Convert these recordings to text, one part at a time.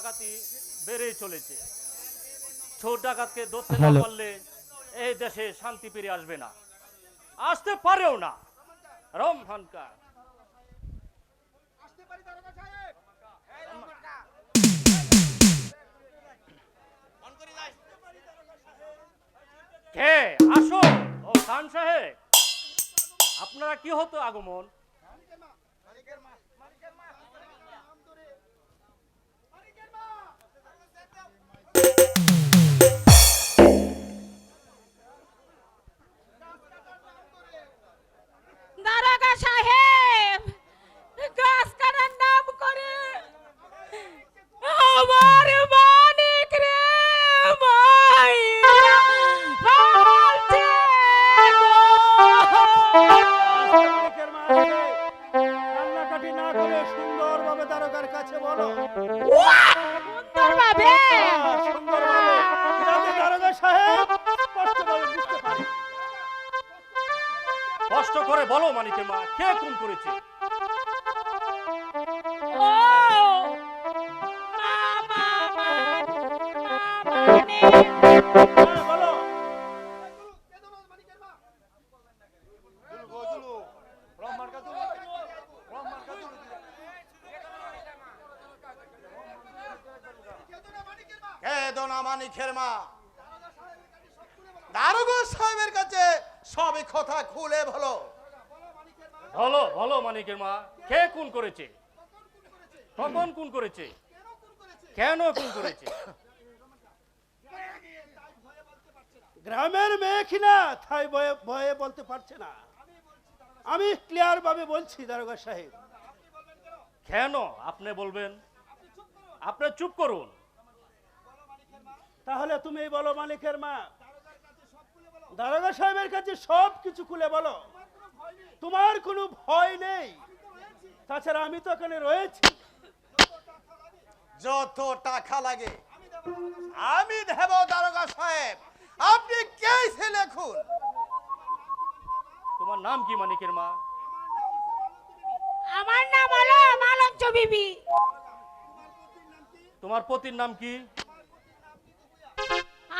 ডাকাতি বেড়েই চলেছে। চোর ডাকাতকে ধরতে না পারলে এই দেশে শান্তি ফিরে আসবে না। আসতে পারেও না। রমহানকার কে। আসো ও খান সাহেব। আপনারা কি হতো আগমন? সাহেব গাছ কাটার নাম করে। আমার বলো মানিকের মা কে খুন করেছে? কখন খুন করেছে? কেন খুন করেছে? গ্রামের মেয়ে কিনা তাই ভয়ে ভয়ে বলতে পারছে না। আমি ক্লিয়ার ভাবে বলছি দারোগা সাহেব। কেন? আপনি বলবেন। আপনি চুপ করুন। তাহলে তুমি বলো মালিকের মা। দারোগা সাহেবের কাছে সব কিছু খুলে বলো। তোমার কোনো ভয় নেই। তাছাড়া আমি তো এখানে রয়েছি। যত টাকা লাগে আমি দেব দারোগা সাহেব। আপনি কে লেখুন? তোমার নাম কি মানিকের মা? আমার নাম হলো মালঞ্চ বিবি। তোমার পতির নাম কি?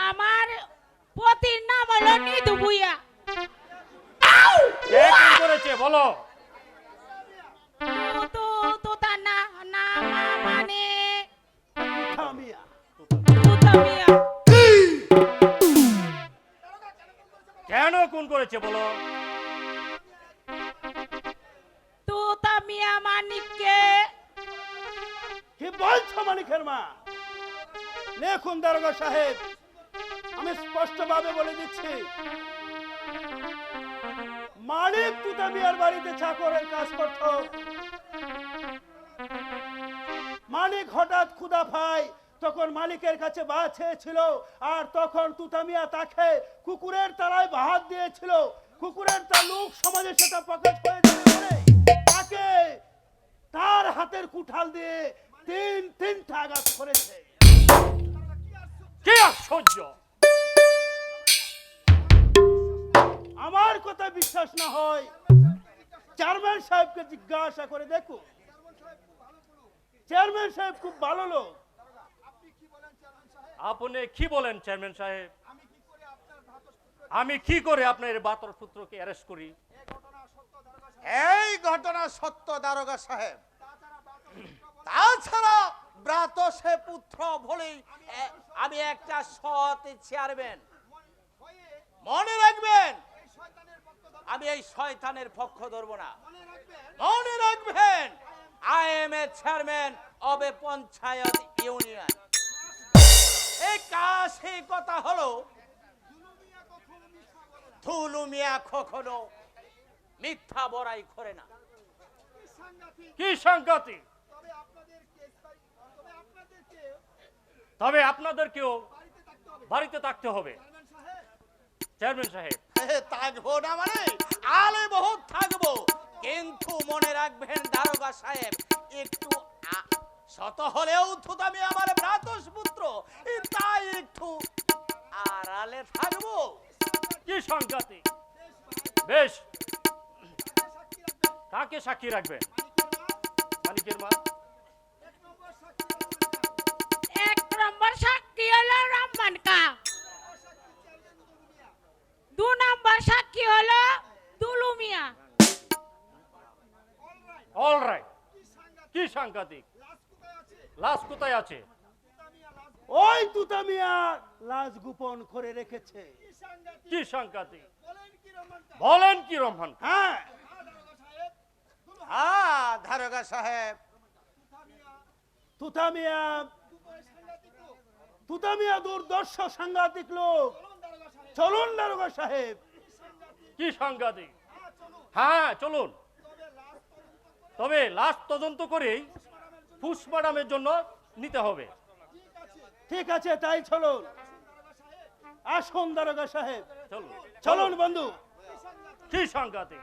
আমার পতির নাম হলো নিদু ভুইয়া বলো। তো তো তার না না মানে? থামিয়া কেন খুন করেছে বলো? তুতা মিয়া মানিককে কি বলছো মালিকের মা? দেখুন দারোগা সাহেব আমি স্পষ্টভাবে বলে দিচ্ছি তুতা মিয়ার বাড়িতে চাকরের কাজ করত। মালিক হঠাৎ ক্ষুদা পায়, তখন মালিকের কাছে বা ছিল আর তখন তুতামিয়া তাকে কুকুরের তালায় বাহাত দিয়েছিল। কুকুরের তালুক সমাজে সেটা প্রকাশ হয়ে তাকে তার হাতের কুঠাল দিয়ে তিন তিনটা আঘাত করেছে। কি আশ্চর্য! কথা বিশ্বাস না হয়। চেয়ারম্যান সাহেবকে জিজ্ঞাসা করে দেখো। চেয়ারম্যান সাহেব খুব ভালো লোক। আপনি কি বলেন চেয়ারম্যান সাহেব? আমি কি করে আপনার বাতর পুত্রকে অ্যারেস্ট করি? এই ঘটনা সত্য দারোগা সাহেব। তাছাড়া ব্রাত সে পুত্র বলেই আমি একটা সৎ চেয়ারম্যান। মনে রাখবেন আমি এই শয়তানের পক্ষ ধরবো না। মনে রাখবেন? I am a chairman of a panchayat union এই কাজ এই কথা হলো থুলু মিয়া কখনো মিথ্যা বড়াই করে না। কি সাংঘাতিক? তবে আপনাদেরকেও বাড়িতে থাকতে হবে। চেয়ারম্যান সাহেব। থাকব না মানে আলে বহুত থাকব। কিন্তু মনে রাখবেন দারোগা সাহেব একটু শত হলেও থুতামি আমার ভ্রাতস পুত্র তাই একটু আড়ালে থাকব। কি সাংঘাতিক বেশ। কাকে সাক্ষী রাখবেন? মানিকের মা? নম্বর সাক্ষী হলো রহমান কা দু নম্বর সাক্ষী হলো দুলু মিয়া। অল কি সাংঘাতিক? লাশ কোথায় আছে? ওই তুতামিয়া লাশ গোপন করে রেখেছে। কি সাংঘাতিক? বলেন কি রহমান হ্যাঁ। হ্যাঁ দারোগা সাহেব। তুতামিয়া তুতামিয়া দুর্দর্শ সাংঘাতিক লোক। চলুন দারোগা সাহেব। কি সাংঘাতিক? হ্যাঁ চলুন। তবে লাশ তদন্ত করেই পুষ্পাডামের জন্য নিতে হবে। ঠিক আছে তাই চলুন। আসুন দারোগা সাহেব। চলুন। চলুন বন্ধু। কি সাংঘাতিক?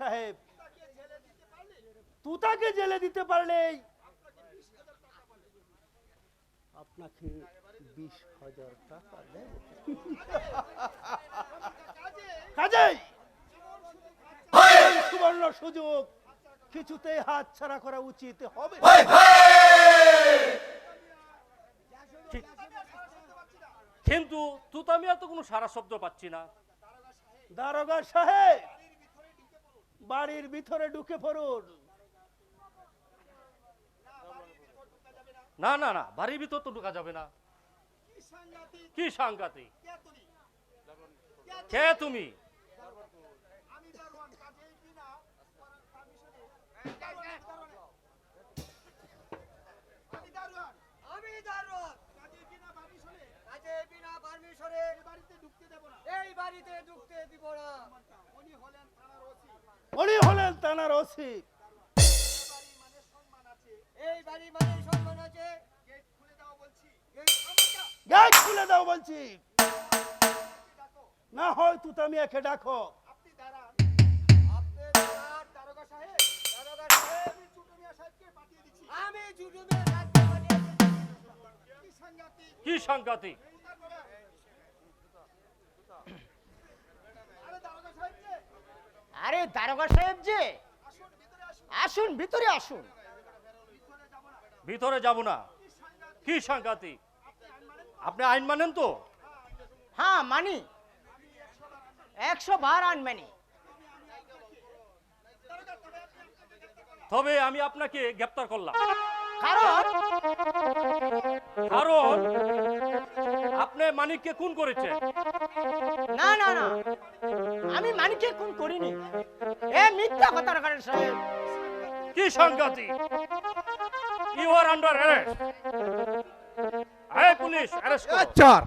সাহেব। তুতাকে জেলে দিতে পারলেই। আপনাকে বিশ হাজার টাকা দেব। কাজেই। সুবর্ণ সুযোগ। কিছুতেই হাত ছাড়া করা উচিত হবে। কিন্তু তুতামিয়া তো কোনো সারা শব্দ পাচ্ছি না। দারোগা সাহেব। বাড়ির ভিতরে ঢুকে পড়ুন। না না না বাড়ির ভিতর তো ঢোকা যাবে না। কি সাংঘাতিক? কে তুমি? আমি দারোয়ান। কাজে বিনা পারমিশনে। এই বাড়িতে ঢুকতে দিব না। উনি হলেন তানার ওসি। এই বাড়ি মানে সম্মান আছে। গেট খুলে দাও বলছি। গেট খুলে দাও বলছি। না হয় তুতামিয়াকে ডাকো। আপনি দাঁড়ান। দারোগা সাহেব দারোগা সাহেব আমি চুটুমিয়া সাহেবকে পাঠিয়ে দিচ্ছি। আমি চুটুমিয়া সাহেবকে পাঠিয়ে দিচ্ছি। কি সাংঘাতিক কি সাংঘাতিক আরে দারোগা সাহেব যে আরে দারোগা সাহেব যে। আসুন ভিতরে আসুন। ভিতরে যাব না। কি সাংঘাতিক। আপনি আইন মানেন তো? হ্যাঁ মানি। একশো বার আনবেনি তবে আমি আপনাকে গ্রেপ্তার করলাম। কারণ? কারণ? আপনি মানিককে খুন করেছেন। না না না। আমি মানিকে খুন করিনি। এ মিথ্যা কথা দারোগা সাহেব। কি সংগতি? You are under arrest I police arrest করো। চার।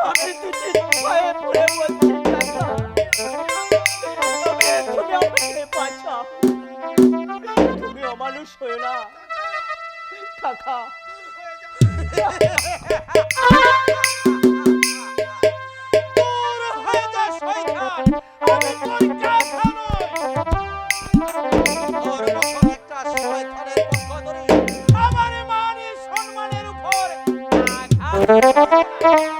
আমি দুটি পায়ে পড়ে বলছি কাকা তবে তুমি আমাকে বাঁচাও। তুমি অমানুষ হয়ে না। কাকা। আমার মান সম্মানের উপর। আঘাত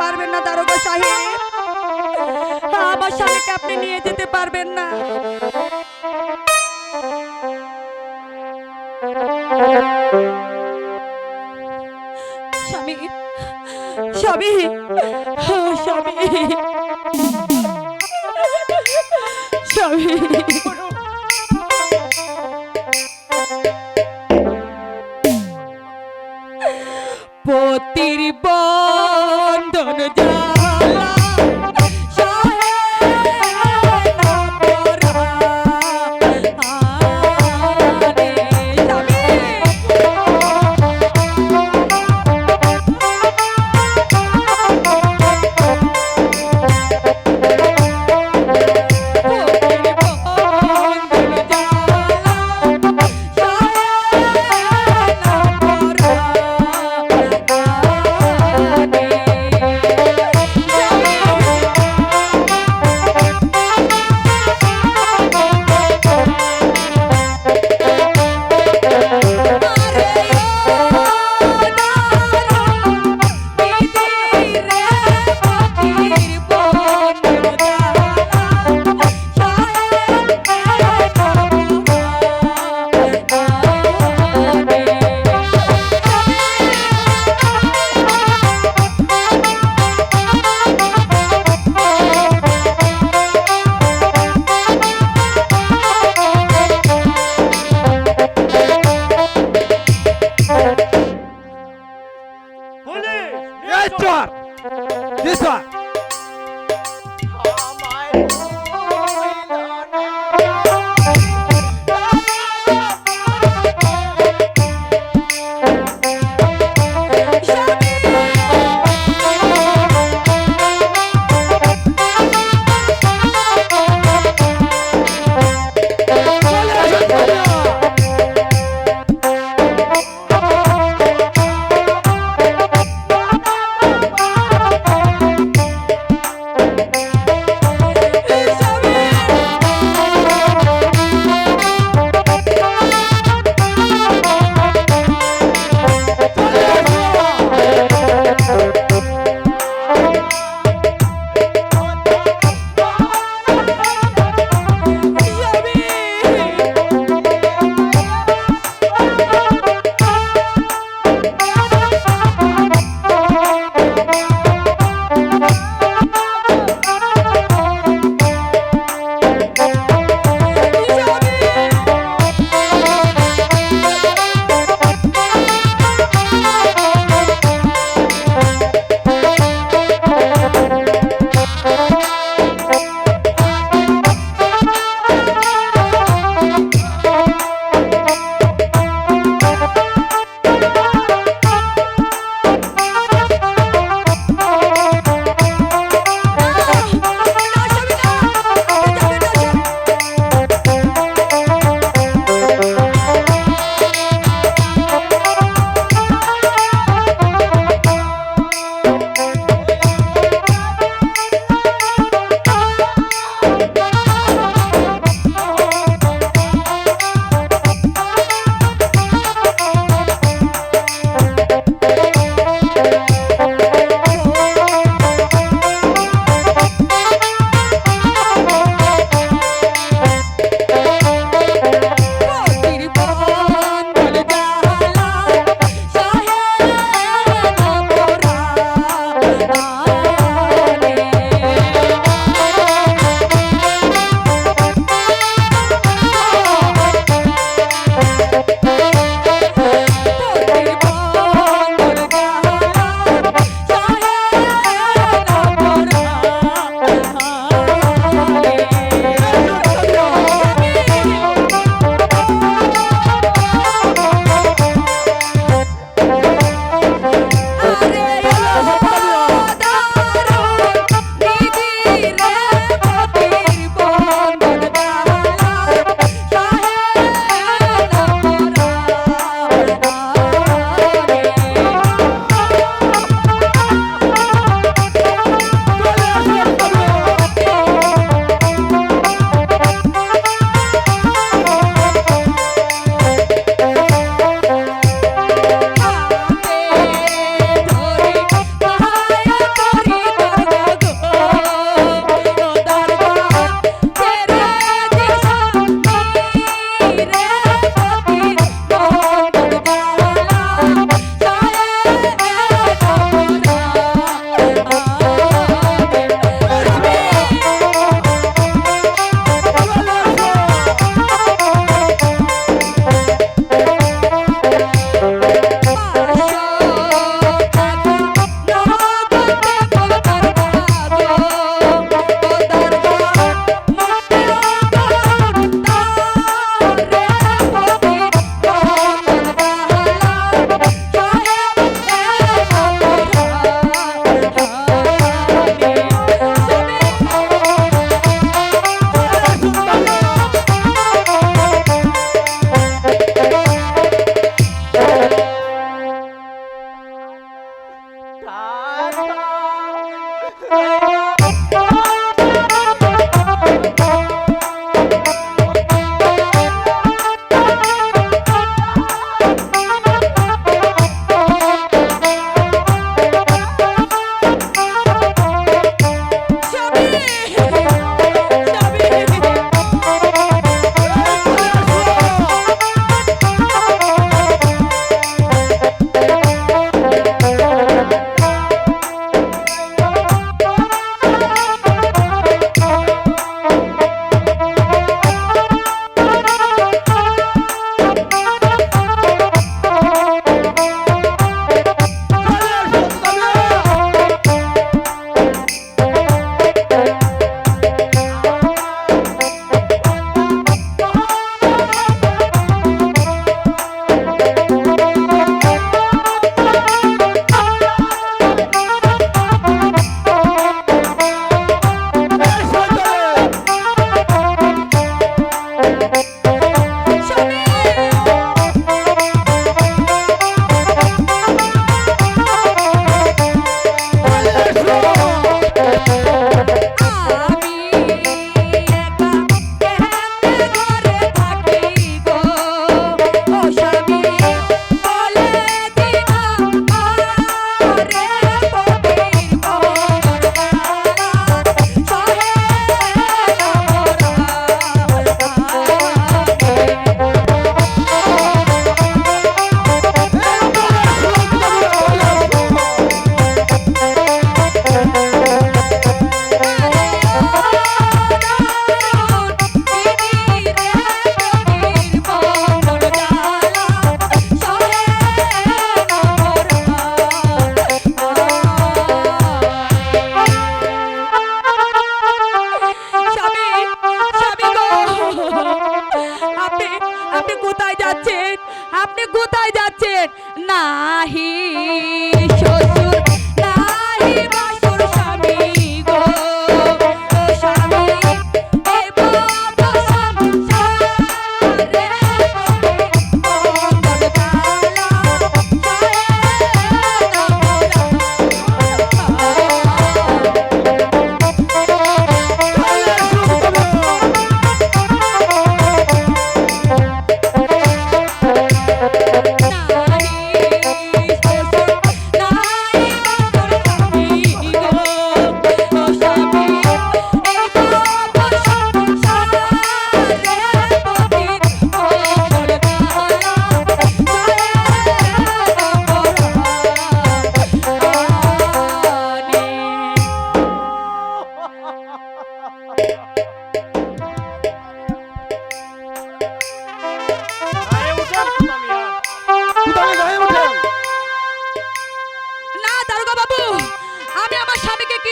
পারবেন না দারোগা সাহেব। আমার স্বামীকে আপনি নিয়ে যেতে পারবেন না। পতির পুলিশ এই চোর! দিস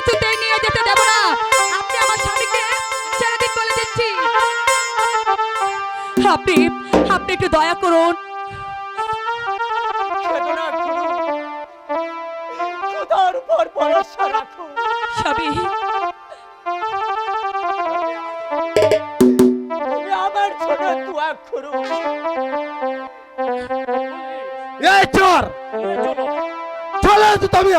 কিছুতেই নিয়ে যেতে দেব না। আপনি আমার স্বামীকে ছেড়ে দিন বলে দিচ্ছি। আপনি আপনি একটু দয়া করুন। চলে তুমি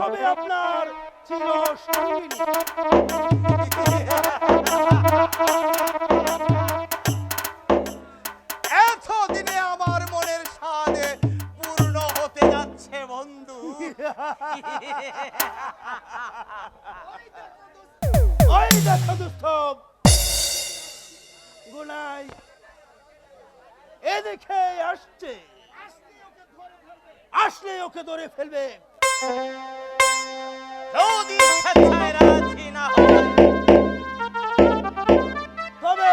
হবে আপনার চির এতদিনে আমার মনের স্বাদ পূর্ণ হতে যাচ্ছে, বন্ধু। ওই দেখো দোস্ত গুনাই এদিকে আসছে। আসলে ওকে ধরে ফেলবে। যদি স্বেচ্ছায় রাজি না হন তবে